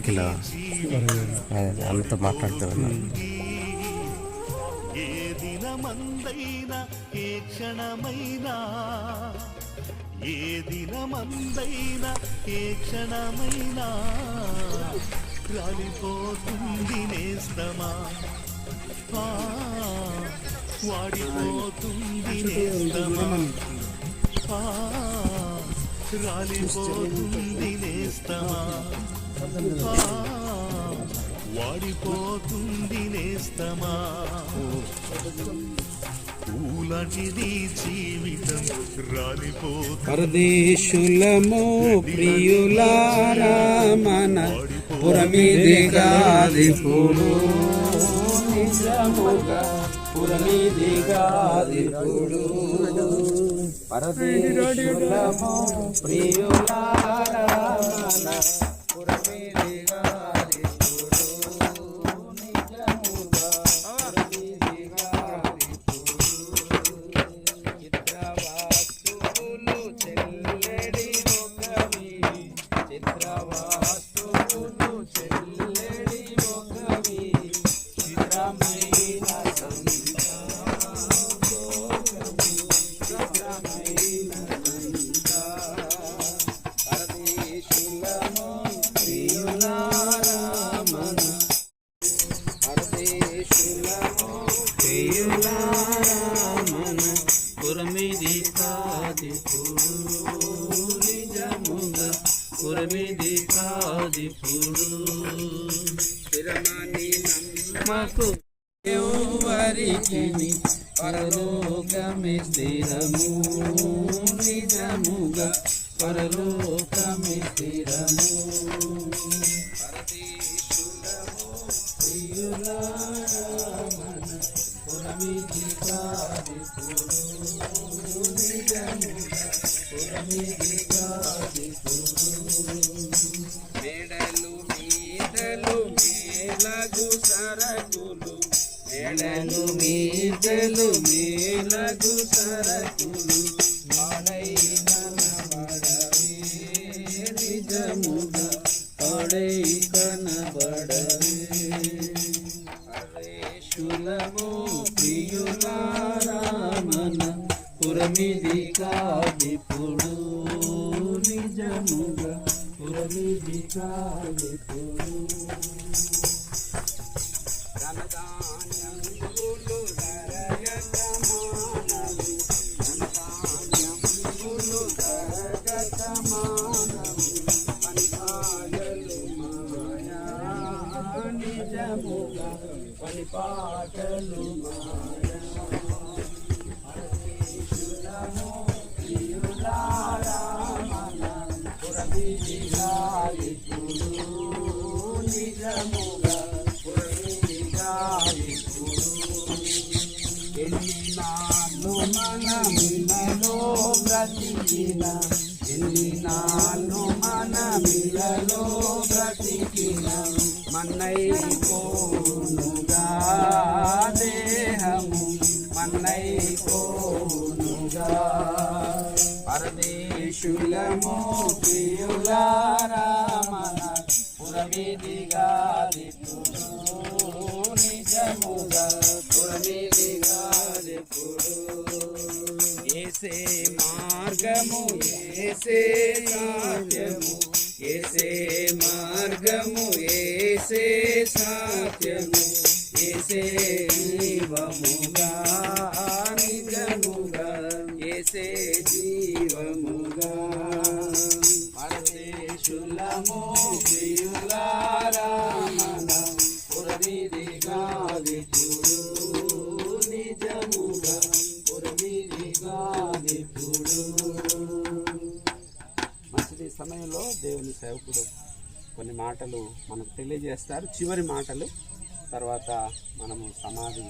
ఊరికిలో. వాళ్ళతో మాట్లాడుతూ ఉన్నాం ఏ క్షణమైనా ఏ దినమందైనా ఏ క్షణమైనా రాలిపోతుంది నేస్తమా? వాడిపోతుంది నేస్తమా? రాలిపోతుంది నేస్తమా? వాడిపోతుంది నేస్తమా? పూలాంటిది జీవితం పరదేశులము ప్రియులారా మన పురమిది కాదిపుడు పురమిది కాదిపుడు పరదేశులము ప్రియులారా మన ఏసే సాధ్యము ఏసే మార్గము ఏసే సాధ్యము ఏసే జీవముగా నిజముగా ఏసే జీవముగా. పరదేశులమో ఇప్పుడు కొన్ని మాటలు మనకు తెలియజేస్తారు. చివరి మాటలు తర్వాత మనము సమాధి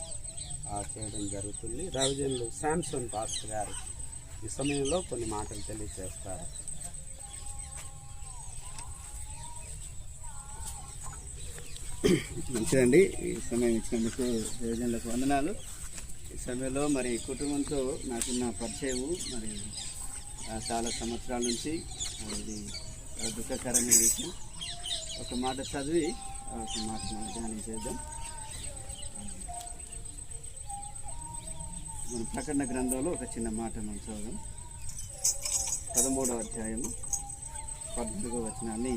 చేయడం జరుగుతుంది. రవిజనులు శాంసన్ పాస్టర్ గారు ఈ సమయంలో కొన్ని మాటలు తెలియజేస్తారు. మంచిదండి ఈ సమయం ఇచ్చినందుకు యోజనలకు వందనాలు. ఈ సమయంలో మరి కుటుంబంతో నాకున్న పరిచయము మరి చాలా సంవత్సరాల నుంచి ఇది దుఃఖకరమైన విషయం. ఒక మాట చదివి ఒక మాట మనం ధ్యానం చేద్దాం. మన ప్రకటన గ్రంథంలో ఒక చిన్న మాట మనం చదువు పదమూడవ అధ్యాయము పద్నాలుగో వచనాన్ని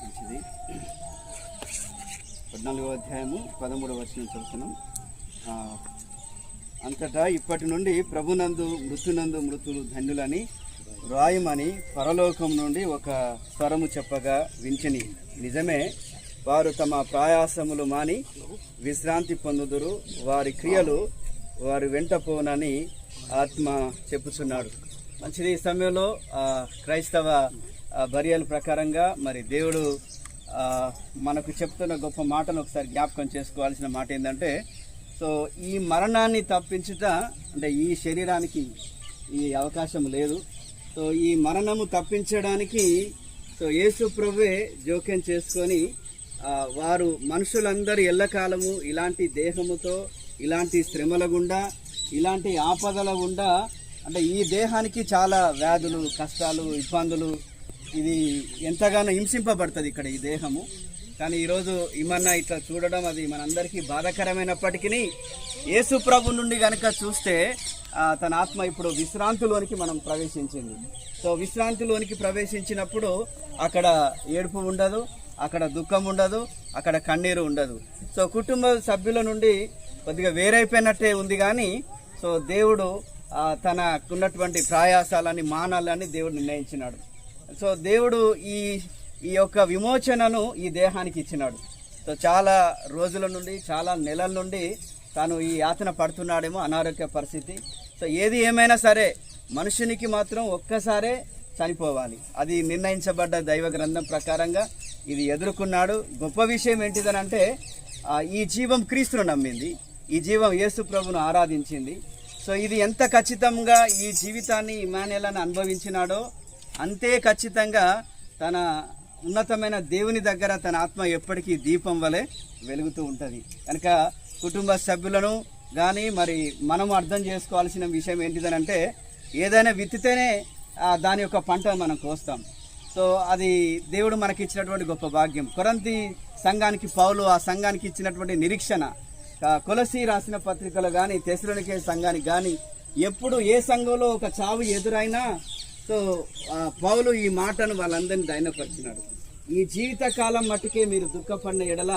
మంచిది. పద్నాలుగో అధ్యాయము పదమూడవ వచనం చదువుతున్నాం. అంతటా ఇప్పటి నుండి ప్రభునందు మృతునందు మృతులు ధన్యులని రాయమని పరలోకం నుండి ఒక స్వరము చెప్పగా వించని. నిజమే వారు తమ ప్రయాసములు మాని విశ్రాంతి పొందుదురు. వారి క్రియలు వారి వెంట పోనని ఆత్మ చెప్పుచున్నాడు. మంచిది ఈ సమయంలో క్రైస్తవ ఆ, బరియల ప్రకారంగా మరి దేవుడు మనకు చెప్తున్న గొప్ప మాటను ఒకసారి జ్ఞాపకం చేసుకోవాల్సిన మాట ఏంటంటే సో ఈ మరణాన్ని తప్పించుట అంటే ఈ శరీరానికి ఈ అవకాశం లేదు. సో ఈ మరణము తప్పించడానికి సో యేసు ప్రభువే జోక్యం చేసుకొని వారు మనుషులందరూ ఎల్లకాలము ఇలాంటి దేహముతో ఇలాంటి శ్రమల గుండా ఇలాంటి ఆపదల గుండా అంటే ఈ దేహానికి చాలా వ్యాధులు కష్టాలు ఇబ్బందులు ఇది ఎంతగానో హింసింపబడుతుంది ఇక్కడ ఈ దేహము. కానీ ఈరోజు ఏమన్నా ఇట్లా చూడడం అది మనందరికీ బాధాకరమైనప్పటికీ యేసు ప్రభు నుండి కనుక చూస్తే తన ఆత్మ ఇప్పుడు విశ్రాంతిలోనికి మనం ప్రవేశించింది. సో విశ్రాంతిలోనికి ప్రవేశించినప్పుడు అక్కడ ఏడుపు ఉండదు అక్కడ దుఃఖం ఉండదు అక్కడ కన్నీరు ఉండదు. సో కుటుంబ సభ్యుల నుండి కొద్దిగా వేరైపోయినట్టే ఉంది కానీ సో దేవుడు తనకున్నటువంటి ప్రయాసాలని మానాలని దేవుడు నిర్ణయించినాడు. సో దేవుడు ఈ ఈ యొక్క విమోచనను ఈ దేహానికి ఇచ్చినాడు. సో చాలా రోజుల నుండి చాలా నెలల నుండి తాను ఈ యాతన పడుతున్నాడేమో అనారోగ్య పరిస్థితి. సో ఏది ఏమైనా సరే మనుషునికి మాత్రం ఒక్కసారే చనిపోవాలి. అది నిర్ణయించబడ్డ దైవ గ్రంథం ప్రకారంగా ఇది ఎదుర్కొన్నాడు. గొప్ప విషయం ఏంటిదనంటే అంటే ఈ జీవం క్రీస్తును నమ్మింది. ఈ జీవం యేసు ప్రభును ఆరాధించింది. సో ఇది ఎంత ఖచ్చితంగా ఈ జీవితాన్ని ఇమానుయేలను అనుభవించినాడో అంతే ఖచ్చితంగా తన ఉన్నతమైన దేవుని దగ్గర తన ఆత్మ ఎప్పటికీ దీపం వలె వెలుగుతూ ఉంటుంది. కనుక కుటుంబ సభ్యులను కానీ మరి మనం అర్థం చేసుకోవాల్సిన విషయం ఏంటిదనంటే ఏదైనా విత్తితేనే దాని యొక్క పంట మనం కోస్తాం సో అది దేవుడు మనకి ఇచ్చినటువంటి గొప్ప భాగ్యం. కొరంతి సంఘానికి పౌలు ఆ సంఘానికి ఇచ్చినటువంటి నిరీక్షణ కొలసి రాసిన పత్రికలు కానీ తెసలోనికే సంఘానికి కానీ ఎప్పుడు ఏ సంఘంలో ఒక చావు ఎదురైనా సో పౌలు ఈ మాటను వాళ్ళందరినీ దైనపరిచినాడు ఈ జీవిత కాలం మట్టుకే మీరు దుఃఖపడిన ఎడల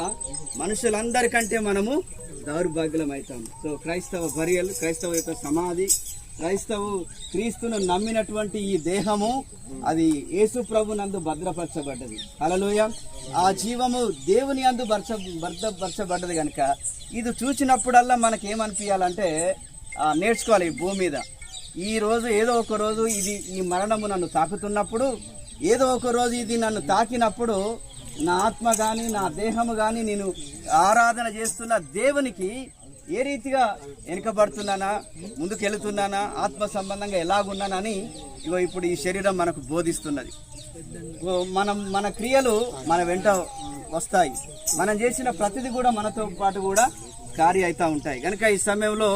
మనుషులందరికంటే మనము దౌర్భాగ్యులం అవుతాం సో క్రైస్తవ బరియలు క్రైస్తవ యొక్క సమాధి క్రైస్తవు క్రీస్తును నమ్మినటువంటి ఈ దేహము అది యేసు ప్రభు నందు భద్రపరచబడ్డది. అలలోయ ఆ జీవము దేవుని అందు భర్చ భద్రపరచబడ్డది కనుక ఇది చూసినప్పుడల్లా మనకేమనిపించాలంటే నేర్చుకోవాలి ఈ భూమి మీద. ఈ రోజు ఏదో ఒక రోజు ఇది ఈ మరణము నన్ను తాకుతున్నప్పుడు ఏదో ఒక రోజు ఇది నన్ను తాకినప్పుడు నా ఆత్మ కానీ నా దేహము కానీ నేను ఆరాధన చేస్తున్న దేవునికి ఏ రీతిగా వెనుకబడుతున్నానా ముందుకు వెళుతున్నానా ఆత్మ సంబంధంగా ఎలాగున్నానని ఇగో ఇప్పుడు ఈ శరీరం మనకు బోధిస్తున్నది. మనం మన క్రియలు మన వెంట వస్తాయి. మనం చేసిన ప్రతిదీ కూడా మనతో పాటు కూడా కార్య అవుతూ ఉంటాయి. కనుక ఈ సమయంలో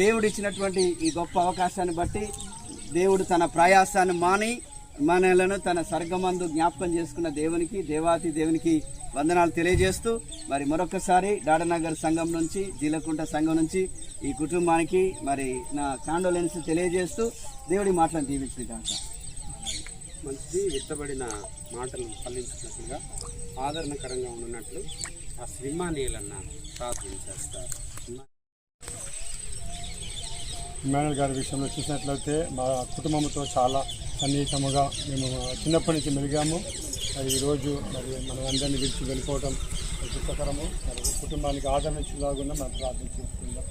దేవుడు ఇచ్చినటువంటి ఈ గొప్ప అవకాశాన్ని బట్టి దేవుడు తన ప్రయాసాన్ని మాని మనలను తన సర్గమందు జ్ఞాపకం చేసుకున్న దేవునికి దేవాతి దేవునికి వందనాలు తెలియజేస్తూ మరి మరొకసారి డాడనగర్ సంఘం నుంచి జీలకుంట సంఘం నుంచి ఈ కుటుంబానికి మరి నా కాండోలెన్స్ తెలియజేస్తూ దేవుడి మాటలను దీవించింది కాక మంచిది విత్తబడిన మాటలు ఫలించినట్లుగా ఆదరణకరంగా ఉన్నట్లు ఆ శ్రీమానీయులన్న ప్రార్థన చేస్తారు. ఇమానుయల్ గారి విషయంలో చూసినట్లయితే మా కుటుంబంతో చాలా సన్నిహితముగా మేము చిన్నప్పటి నుంచి మెలిగాము. మరి ఈరోజు మరి మన అందరినీ విడిచి వెళ్ళిపోవడం దుఃఖకరము. మరి కుటుంబానికి ఆదరించేలాగా మనం ప్రార్థన చేసుకుందాం.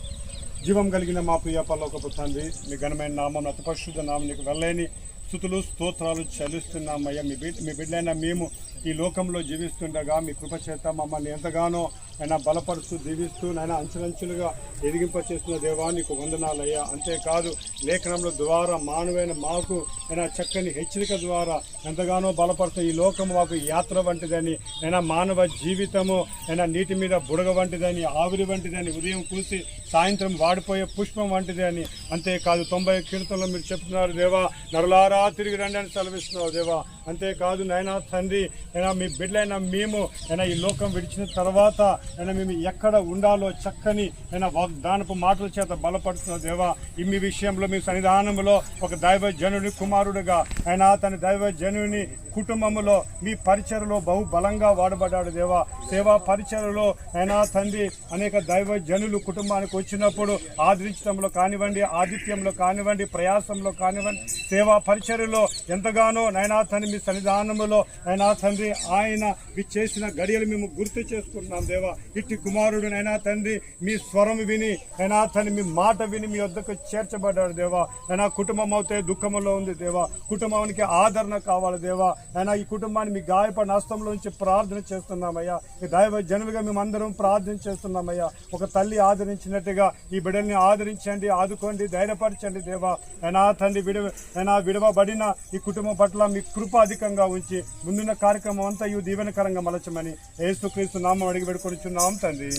జీవం కలిగిన మా ప్రియ ఒక తండ్రి మీ ఘనమైన నామం అతిపరిశుద్ధ నామం నీకు వెళ్ళని స్థుతులు స్తోత్రాలు చెల్లిస్తున్నామయ్యా. మీ బిడ్డ మీ బిడ్డైన మేము ఈ లోకంలో జీవిస్తుండగా మీ కృప చేత మమ్మల్ని ఎంతగానో ఆయన బలపరుస్తూ దీవిస్తూ నాయన అంచులంచులుగా ఎదిగింప చేస్తున్న దేవా నీకు వందనాలయ్యా. అంతేకాదు లేఖనంలో ద్వారా మానవైన మాకు ఆయన చక్కని హెచ్చరిక ద్వారా ఎంతగానో బలపరుస్తూ ఈ లోకం మాకు యాత్ర వంటిదని అయినా మానవ జీవితము అయినా నీటి మీద బుడగ వంటిదని ఆవిరి వంటిదని ఉదయం కూసి సాయంత్రం వాడిపోయే పుష్పం వంటిది అని అంతేకాదు తొంభై కీర్తనలో మీరు చెప్తున్నారు దేవా నరులారా తిరిగి రండి అని సెలవిస్తున్నావు దేవా. అంతేకాదు నాయనా తండ్రి అయినా మీ బిడ్డలైన మేము అయినా ఈ లోకం విడిచిన తర్వాత అయినా మేము ఎక్కడ ఉండాలో చక్కని అయినా వాగ్దానపు మాటల చేత బలపడుతున్న దేవా ఈ మీ విషయంలో మీ సన్నిధానంలో ఒక దైవ జనుని కుమారుడుగా అయినా తన దైవ జనుని కుటుంబంలో మీ పరిచయలో బహు బలంగా వాడబడ్డాడు దేవా. సేవా పరిచయలో అయినా తండ్రి అనేక దైవ జనులు కుటుంబానికి వచ్చినప్పుడు ఆదరించడంలో కానివ్వండి ఆతిథ్యంలో కానివ్వండి ప్రయాసంలో కానివ్వండి సేవా పరిచర్యలో ఎంతగానో నైనా తండ్రి మీ సన్నిధానంలో అయినా తండ్రి ఆయన మీ చేసిన గడియలు మేము గుర్తు చేసుకుంటున్నాం దేవా. ఇట్టి కుమారుడు నైనా తండ్రి మీ స్వరం విని అయినా తండ్రి మీ మాట విని మీ వద్దకు చేర్చబడ్డాడు దేవా. అయినా కుటుంబం అవుతే దుఃఖంలో ఉంది దేవా. కుటుంబానికి ఆదరణ కావాలి దేవా. అయినా ఈ కుటుంబాన్ని మీ గాయపడిన హస్తంలో నుంచి ప్రార్థన చేస్తున్నామయ్యా. ఈ దైవ జనులుగా మేమందరం ప్రార్థన చేస్తున్నామయ్యా. ఒక తల్లి ఆదరించినట్టుగా ఈ బిడ్డల్ని ఆదరించండి ఆదుకోండి ధైర్యపరచండి దేవా. అయినా తండ్రి విడవ అయినా విడవబడిన ఈ కుటుంబం పట్ల మీ కృప అధికంగా ఉంచి ముందున్న కార్యక్రమం అంతా ఈ దీవెనకరంగా మలచమని యేసుక్రీస్తు నామం అడిగి పెడుకొనిచున్నాం తండ్రి.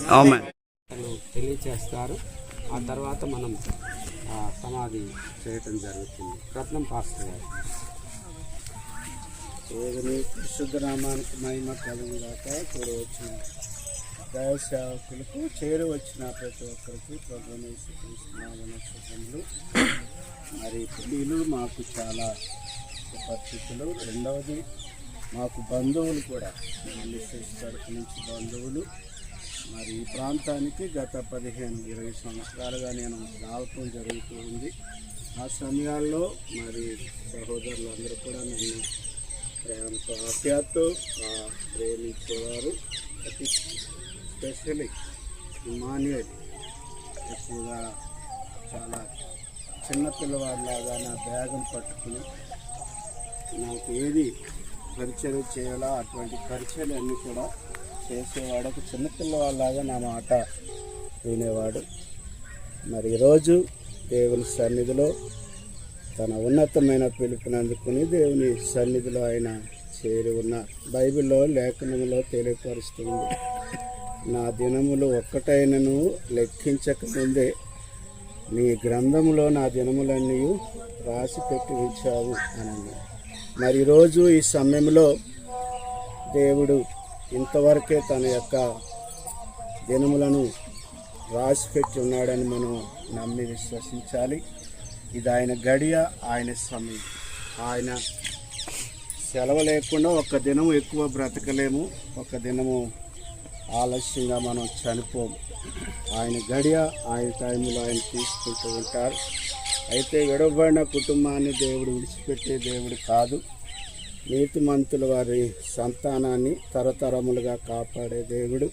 వాళ్ళు తెలియచేస్తారు. ఆ తర్వాత మనం ఆ, సమాధి చేయటం జరుగుతుంది. రత్నం పాస్టర్ గారు. దేవుని పరిశుద్ధ నామానికి మహిమ కలుగుగాక కూడా వచ్చిన దైవ సేవకులకు చేరు వచ్చిన ప్రతి ఒక్కరికి ప్రభుత్వం మరి పెళ్ళిళ్ళు మాకు చాలా పరిస్థితులు రెండవది మాకు బంధువులు కూడా మా మిస్సెస్ తరపు నుంచి బంధువులు. మరి ఈ ప్రాంతానికి గత పదిహేను ఇరవై సంవత్సరాలుగా నేను రావటం జరుగుతూ ఉంది. ఆ సమయాల్లో మరి సహోదరులందరూ కూడా నన్ను ప్రేమతో ఆప్యాతో ప్రేమించేవారు. అతి స్పెషల్లీ ఇమాన్యుయల్ ఎక్కువగా చాలా చిన్న పిల్లవాడిలాగా నా బ్యాగం పట్టుకుని నాకు ఏది పరిచయం చేయాలో అటువంటి పరిచయాలు అన్నీ కూడా చేసేవాడు ఒక చిన్నపిల్లవాళ్ళలాగా నా మాట వినేవాడు. మరి ఈరోజు దేవుని సన్నిధిలో తన ఉన్నతమైన పిలుపుని అందుకుని దేవుని సన్నిధిలో ఆయన చేరి ఉన్న బైబిల్లో లేఖనములో తెలియపరుస్తుంది నా దినములు ఒక్కటైనను లెక్కించక ముందే నీ గ్రంథములో నా దినములన్నీ రాసి పెట్టి ఉంచావు అని మరి ఈరోజు ఈ సమయంలో దేవుడు ఇంతవరకే తన యొక్క దినములను రాసి పెట్టి ఉన్నాడని మనం నమ్మి విశ్వసించాలి. ఇది ఆయన గడియ ఆయన సమయం. ఆయన సెలవు లేకుండా ఒక దినము ఎక్కువ బ్రతకలేము. ఒక దినము ఆలస్యంగా మనం చనిపోము. ఆయన గడియ ఆయన టైంలో ఆయన తీసుకుంటూ ఉంటారు. అయితే విడవబడిన కుటుంబాన్ని దేవుడు విడిచిపెట్టే దేవుడు కాదు. నీతిమంతుల వారి సంతానాన్ని తరతరములుగా కాపాడే దేవుడు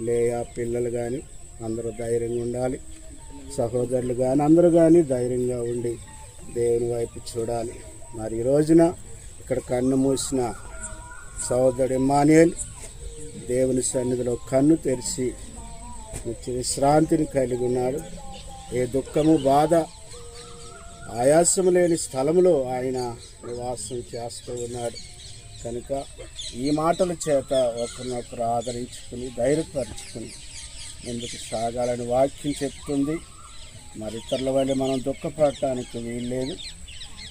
లేయా పిల్లలు కానీ అందరూ ధైర్యంగా ఉండాలి. సహోదరులు కానీ అందరూ కానీ ధైర్యంగా ఉండి దేవుని వైపు చూడాలి. మరి ఈ రోజున ఇక్కడ కన్ను మూసిన సహోదరుడు ఇమానియల్ దేవుని సన్నిధిలో కన్ను తెరిచి విశ్రాంతిని కలిగి ఉన్నాడు. ఏ దుఃఖము బాధ ఆయాసము లేని స్థలములో ఆయన నివాసం చేస్తూ ఉన్నాడు. కనుక ఈ మాటల చేత ఒకరినొకరు ఆదరించుకుని ధైర్యపరుచుకుని ముందుకు సాగాలని వాక్యం చెప్తుంది. మరి ఇతరుల వల్ల మనం దుఃఖపడటానికి వీల్లేదు.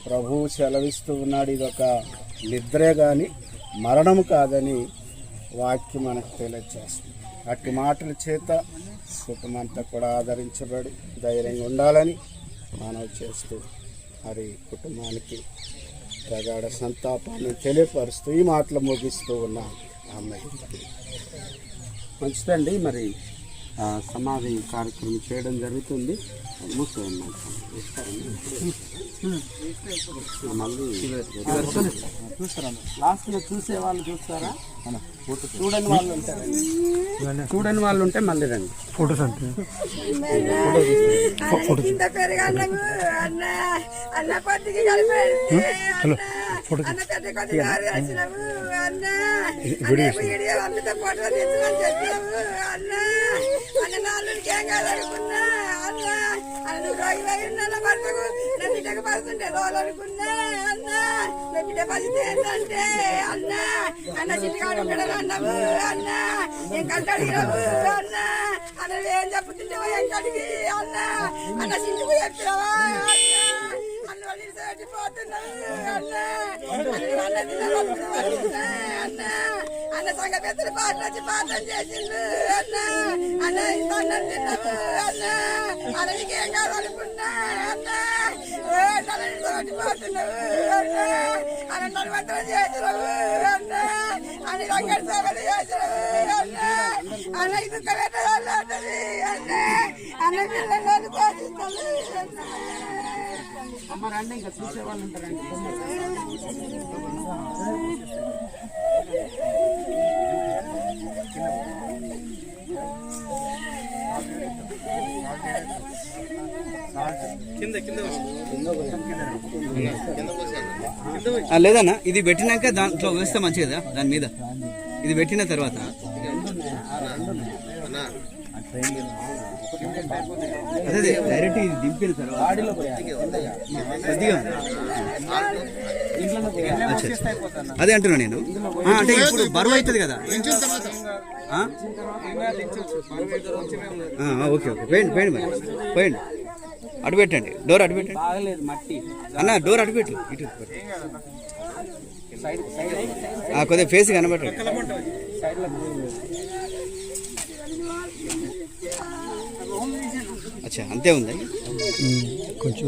ప్రభువు సెలవిస్తూ ఉన్నాడు ఇదొక నిద్రే కానీ మరణము కాదని వాక్యం మనకు తెలియజేస్తుంది అట్టి మాటల చేత కుటుంబంతా కూడా ఆదరించబడి ధైర్యంగా ఉండాలని మానవ చేస్తూ మరి కుటుంబానికి ప్రగాఢ సంతాపాన్ని తెలియపరుస్తూ ఈ మాటలు ముగిస్తూ ఉన్న అమ్మాయి మంచిదండి మరి సమాధి కార్యక్రమం చేయడం జరుగుతుంది. ముఖ్యమైన లాస్ట్లో చూసే వాళ్ళు చూస్తారా? చూడని వాళ్ళు ఉంటారండి చూడని వాళ్ళు ఉంటే మళ్ళీ రండి. కింద పెరగన్నము అన్న అన్న పొద్దుకి కలిపి అన్న పెద్ద కొద్ది గారు వచ్చినాము అన్న అన్న వీడియో అన్నతో ఫోటో తీసుకొని చెప్పినాము అన్న అన్న నాలుగుకి ఏం కాదనుకున్నా అన్న అన్న నువ్వు రోగి పోయి ఉన్నా భర్తకు నా బిడ్డకు పడుతుంటే రోజు అనుకున్నా అన్న నా బిడ్డ పరిస్థితి ఏంటంటే అన్న అన్న చిట్టుకాడు ఉండడం అన్నాము అన్న ఇంకంటే అడిగినాము అన్న అన్న ఏం చెప్పుతుంటే ఎంకడికి అన్న అన్న సింటుకు చెప్పినావా అన్న అన్న వాళ్ళు చచ్చిపోతున్నావు అన్న అన్న అన్న తినగలుగుతున్నా అన్న అన్న సంఘ పెద్దలు పాటలు వచ్చి పాఠం చేసిండు అన్న అన్న ఇంత అన్నం తిన్నాము అన్న అన్న నీకేం కాదనుకున్నా అన్న ఓ తలని చచ్చిపోతున్నావు అన్న అన్న నలవంతరం చేసినావు అన్న అన్ని రంగడి సభలు చేసినావు అన్న అన్న ఇది కరెక్ట్ అంటది అన్న అన్న పిల్లలను పోషిస్తాను అన్న అమ్మ రండి ఇంకా ఉంటారండి. లేదన్నా ఇది పెట్టినాక దాంట్లో వేస్తే మంచిది కదా దాని మీద. ఇది పెట్టిన తర్వాత. అదే అదే, డైరెక్ట్ ఇది దింపిన తర్వాత. అదే అంటున్నా నేను. అంటే ఇప్పుడు బరువు అవుతుంది కదా. Okay okay. పోయండి పోయండి మరి. పోయండి. అటు పెట్టండి. డోర్ అటు పెట్టండి. అన్న డోర్ అటు పెట్టు. ఇటు కొద్దిగా ఫేస్ కనబట్టండి అచ్చా అంతే ఉంది. కొంచెం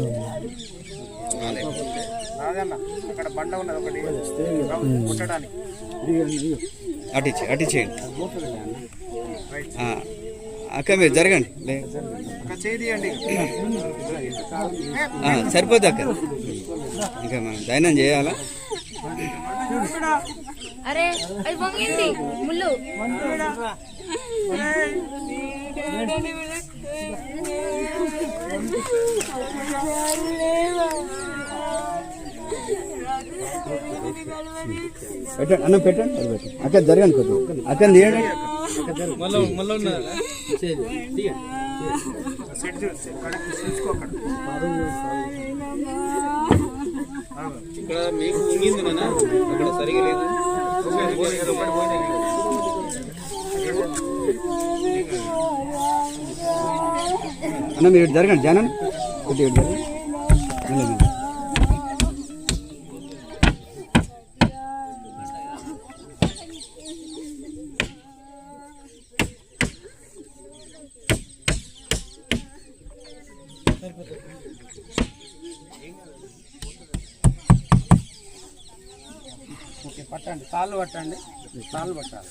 అక్కడ బండ ఉన్నది ఒకటి. కుట్టడానికి. అటు ఇచ్చే అటు అక్క మీరు జరగండి. సరిపోద్ది అక్క ఇంకా మనం దైనం చేయాలా? అరే అది ముళ్ళు. పెట్టండి అన్నం పెట్టండి అది పెట్టండి. అక్కడ జరగండి కొద్దిగా అక్కడ తీయండి ఇక్కడ మీకు ఉంగింది నాన్న. అక్కడ సరిగా లేదు. అన్న మీరు ఇటు జరగండి. జనం కొద్దిగా ఇటు జరగండి. ఓకే పట్టండి. కాళ్ళు పట్టండి. కాళ్ళు పట్టాలి.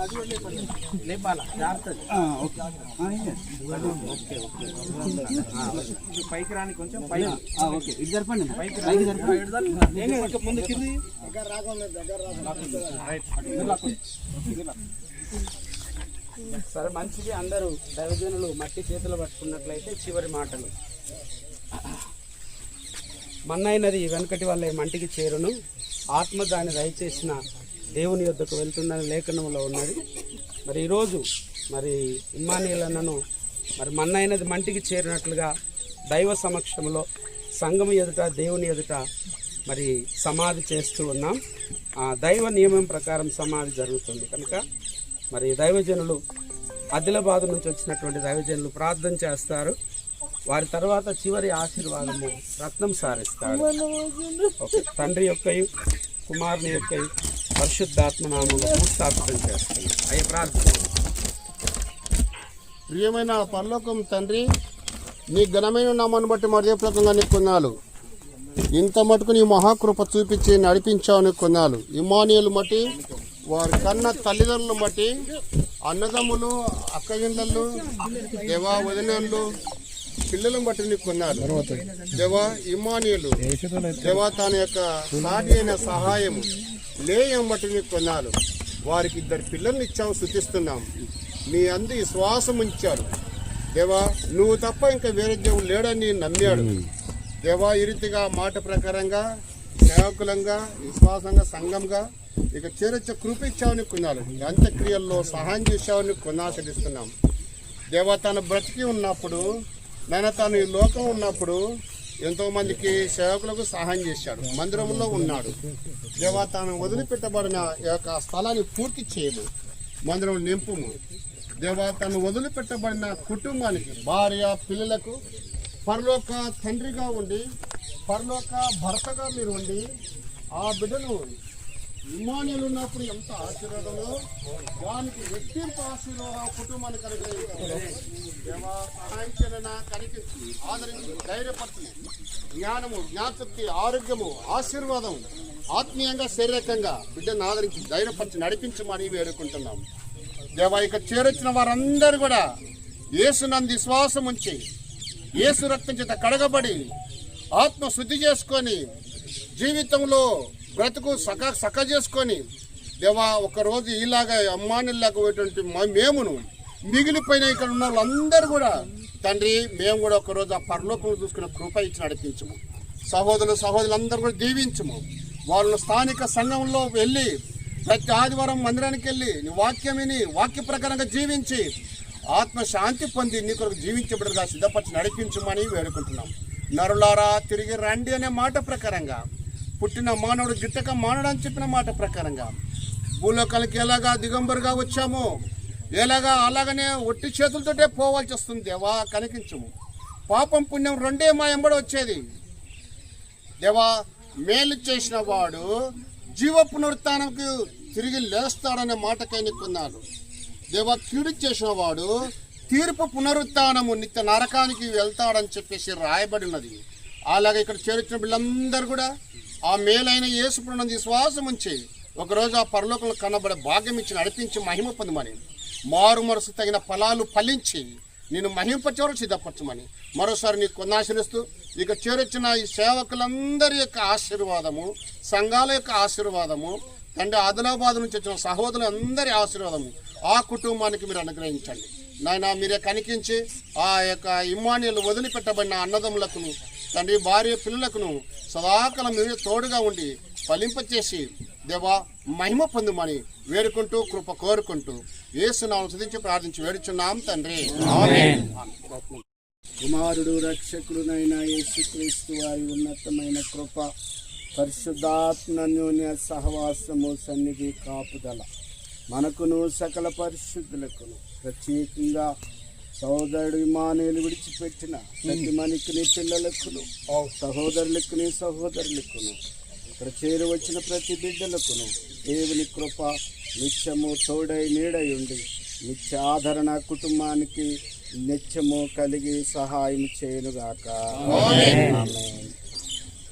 కొంచెం లేపాలి. పైకి రాని పైకి ఓకే. ఇటు జరపండి. పైకి పైకి జరపండి. ముందు కింది. సరే మంచిది. అందరూ దైవజనులు మట్టి చేతులు పట్టుకున్నట్లయితే చివరి మాటలు. మన్నైనది వెనకటి వల్లే మంటికి చేరును. ఆత్మ దాన్ని దయచేసిన దేవుని యొద్దకు వెళ్తుందని లేఖనంలో ఉన్నది. మరి ఈరోజు మరి ఇమ్మానీయులన్నను మరి మన్నైనది మంటికి చేరినట్లుగా దైవ సమక్షంలో సంఘం ఎదుట దేవుని ఎదుట మరి సమాధి చేస్తూ ఉన్నాం. ఆ దైవ నియమం ప్రకారం సమాధి జరుగుతుంది. కనుక మరి దైవజనులు ఆదిలాబాద్ నుంచి వచ్చినటువంటి దైవజనులు ప్రార్థన చేస్తారు. వారి తర్వాత చివరి ఆశీర్వాదము రత్నం సారిస్తాడు ఓకే. తండ్రి యొక్కయు కుమారుని యొక్కయు పరిశుద్ధాత్మ నామంలో భూస్థాపితం చేస్తుంది అయ్యే ప్రార్థన. ప్రియమైన పరలోకం తండ్రి నీ ఘనమైన నామాన్ని బట్టి మర్యాదప్రకంగా నీకు కొన్నాలు ఇంత మటుకు నీ మహాకృప చూపించి నడిపించావు నీకు కొన్నాలు ఇమానియలు బట్టి వారి కన్న తల్లిదండ్రులను బట్టి అన్నదమ్ములు అక్కగిండలు దేవా వదినలు పిల్లలను బట్టి నీకు కొన్నారు దేవా ఇమానియులు దేవా తన యొక్క సాటి అయిన సహాయము. లేయం బట్టి నీకు కొన్నాలు వారికి ఇద్దరు పిల్లల్ని ఇచ్చావు శుతిస్తున్నాం మీ అందు విశ్వాసం ఉంచారు దేవా నువ్వు తప్ప ఇంకా వేరే దేవుడు లేడని నమ్మాడు. దేవా ఈ రీతిగా మాట ప్రకారంగా సేవకులంగా విశ్వాసంగా సంఘంగా ఇక చేరొచ్చే కృప ఇచ్చావని కొన్నాడు అంత్యక్రియల్లో సహాయం చేశావని కొన్నాశిస్తున్నాం దేవా తను బ్రతికి ఉన్నప్పుడు నాయన తాను ఈ లోకం ఉన్నప్పుడు ఎంతో మందికి సేవకులకు సహాయం చేశాడు. మందిరంలో ఉన్నాడు. దేవా తాను వదిలిపెట్టబడిన ఈ యొక్క స్థలాన్ని పూర్తి చేయము. మందిరం నింపుము. దేవా తను వదిలిపెట్టబడిన కుటుంబానికి భార్య పిల్లలకు పరలోక తండ్రిగా ఉండి పరలోక భర్తగా మీరు ఉండి ఆ బిడ్డను ఇమానులు ఉన్నప్పుడు ఎంత ఆశీర్వాదమో దానికి రెట్టింపు ఆశీర్వాదం కుటుంబానికి కలిగే దేవా సహాయం కనిపించి ఆదరించి ధైర్యపరచని జ్ఞానము జ్ఞాపక్తి ఆరోగ్యము ఆశీర్వాదం ఆత్మీయంగా శారీరకంగా బిడ్డను ఆదరించి ధైర్యపరిచి నడిపించమని వేడుకుంటున్నాం. దేవా ఇక చేరొచ్చిన వారందరూ కూడా యేసునందు విశ్వాసం ఉంచి యేసు రక్తం చేత కడగబడి ఆత్మ శుద్ధి చేసుకొని జీవితంలో బ్రతుకు సక సక చేసుకొని దేవా ఒకరోజు ఇలాగా అమ్మానిలాగా పోయేటువంటి మ- మేమును మిగిలిపోయిన ఇక్కడ ఉన్న వాళ్ళందరూ కూడా తండ్రి మేము కూడా ఒకరోజు ఆ పరలోకం చూసుకున్న కృప ఇచ్చి నడిపించము. సహోదరులు సహోదరులందరూ కూడా దీవించము. వాళ్ళు స్థానిక సంఘంలో వెళ్ళి ప్రతి ఆదివారం మందిరానికి వెళ్ళి నీ వాక్యం విని వాక్య ప్రకారంగా జీవించి ఆత్మశాంతి పొంది నీ కొరకు జీవించబడుగా సిద్ధపరిచి నడిపించమని వేడుకుంటున్నాం. నరులారా తిరిగి రండి అనే మాట ప్రకారంగా పుట్టిన మానవుడు గిట్టక మానవుడు అని చెప్పిన మాట ప్రకారంగా భూలోకాలకి ఎలాగా దిగంబరుగా వచ్చామో ఎలాగా అలాగనే ఒట్టి చేతులతోటే పోవాల్సి వస్తుంది. దేవా కనికించము. పాపం పుణ్యం రెండే మా ఎంబడి వచ్చేది. దేవా మేలు చేసిన వాడు జీవ పునరుత్నానికి తిరిగి లేస్తాడనే మాటకై నీకున్నాడు దేవా కీడు చేసిన వాడు తీర్పు పునరుత్నము నిత్య నరకానికి వెళ్తాడని చెప్పేసి రాయబడినది. అలాగే ఇక్కడ చేర్చిన వీళ్ళందరూ కూడా ఆ మేలైన యేసుప్రణం విశ్వాసం ఉంచి ఒకరోజు ఆ పరలోకంలో కనబడే భాగ్యం ఇచ్చి నడిపించి మహిమ పొందమని మారు మనసు తగిన ఫలాలు ఫలించి నేను మహింపచవరకు సిద్ధపరచమని మరోసారి నీకు కొన్నాశనిస్తూ ఇక చేరొచ్చిన ఈ సేవకులందరి యొక్క ఆశీర్వాదము సంఘాల యొక్క ఆశీర్వాదము తండ్రి ఆదిలాబాద్ నుంచి వచ్చిన సహోదరులందరి ఆశీర్వాదము ఆ కుటుంబానికి మీరు అనుగ్రహించండి. నాయన మీరే కనికించి ఆ యొక్క ఇమ్మానియలు వదిలిపెట్టబడిన అన్నదమ్ములకును తండ్రి భార్య పిల్లలకును సదాకాలం మీరే తోడుగా ఉండి ఫలింపచేసి దేవా మహిమ పొందుమని వేడుకుంటూ కృప కోరుకుంటూ ఏసునామం సుధించి ప్రార్థించి వేడుచున్నాం తండ్రి ఆమేన్. కుమారుడు రక్షకుడునైన యేసుక్రీస్తు వారి ఉన్నతమైన కృప పరిశుద్ధాత్మన్యోన్య సహవాసము సన్నిధి కాపుదల మనకును సకల పరిశుద్ధులకును ప్రత్యేకంగా సహోదరుడు విమానాలు విడిచిపెట్టిన ప్రతి మనికిని పిల్లలకును సహోదరులకుని సహోదరులకును ఇక్కడ చేరి వచ్చిన ప్రతి బిడ్డలకును దేవుని కృప నిత్యము తోడై నీడై ఉండి నిత్య ఆదరణ కుటుంబానికి నిత్యము కలిగి సహాయం చేయనుగాక.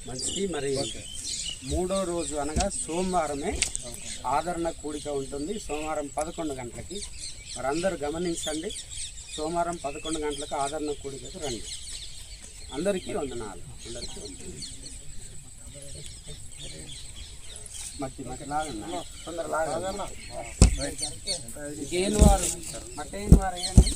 మంచిది మరి. మూడో రోజు అనగా సోమవారమే ఆదరణ కూడిక ఉంటుంది. సోమవారం పదకొండు గంటలకి. మరి అందరూ గమనించండి. సోమవారం పదకొండు గంటలకు ఆదరణ కూడికకు రండి. అందరికీ వందనాలు. అందరికీ వందనాలు. మట్టి మట్టి లాగన్నా తొందర లాగన్నా ఇంకేం వారు మట్టి వారు వేయండి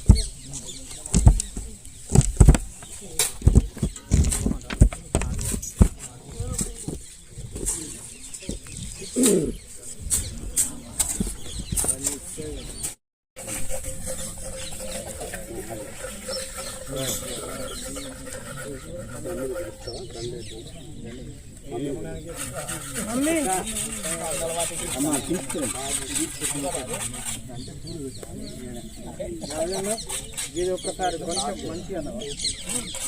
ఇది ఒక్కసారి కొంచెం మంచి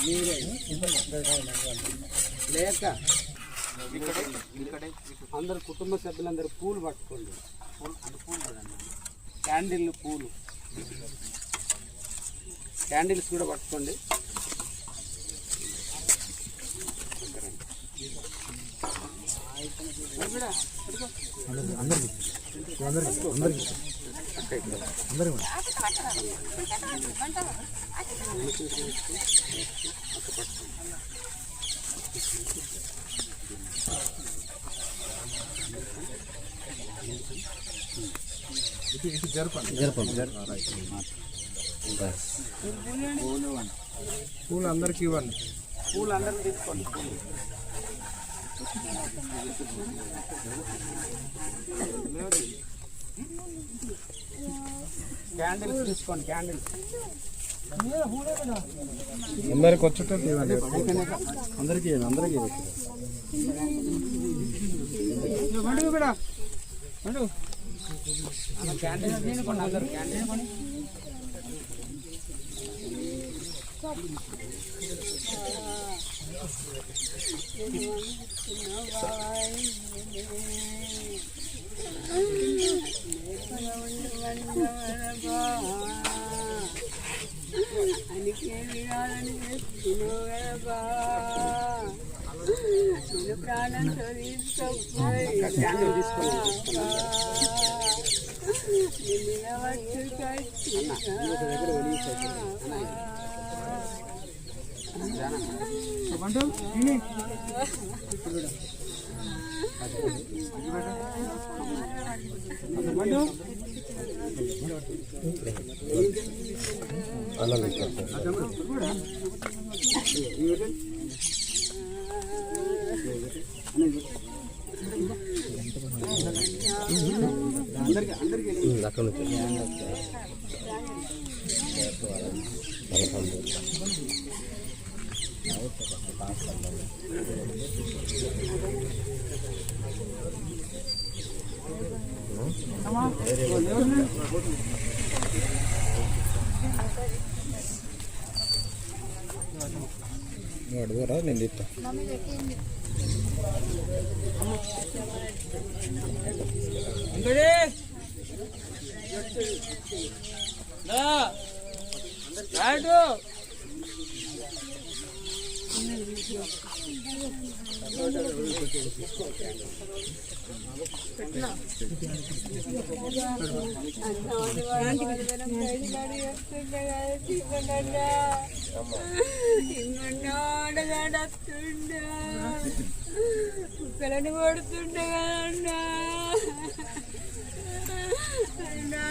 మీరే. లేక అందరు కుటుంబ సభ్యులందరూ పూలు పట్టుకోండి. క్యాండిల్ పూలు. క్యాండిల్స్ కూడా పట్టుకోండి. అందరికీ అందరికీ అందరికీ. పూలు అందరికి ఇవ్వండి పూలు అందరికి తీసుకోండి క్యాండిల్స్ తీసుకోండి క్యాండిల్స్ అందరికి వచ్చేటట్టు ఇవ్వండి. అందరికీ అందరికీ క్యాండిల్స్ తీసుకోండి అందరు. ప్రాణం చదివించుకో నిలవచ్చు కచ్చి క్యాండిల్స్ కొని ప్రాణం క్యాండిల్ తీసుకోండి నేను చెప్తా కుక్కలను కొడుతుండే కదన్నా అన్నా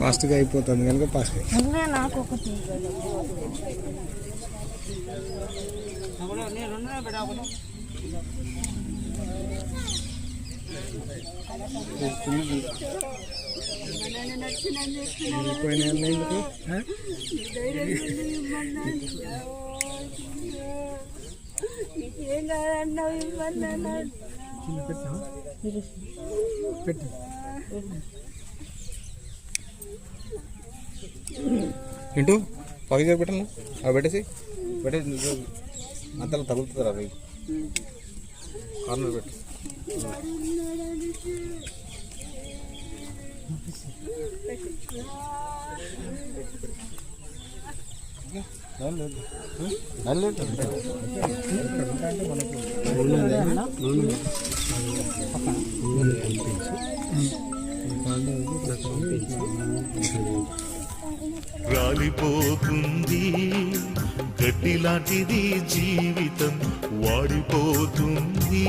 ఫాస్ట్గా అయిపోతుంది కనుక ఫాస్ట్ నాకు ఒకటి. నీకేం కాదన్నా ఇవ్వన్నా ఇంటూ పక్కకి పెట్టను అవి పెట్టేసి. పెట్టేసి అంతలో తగులుతుంది అవి. కార్నర్ పెట్టు. రాలిపోతుంది గడ్డి లాంటిది జీవితం వాడిపోతుంది.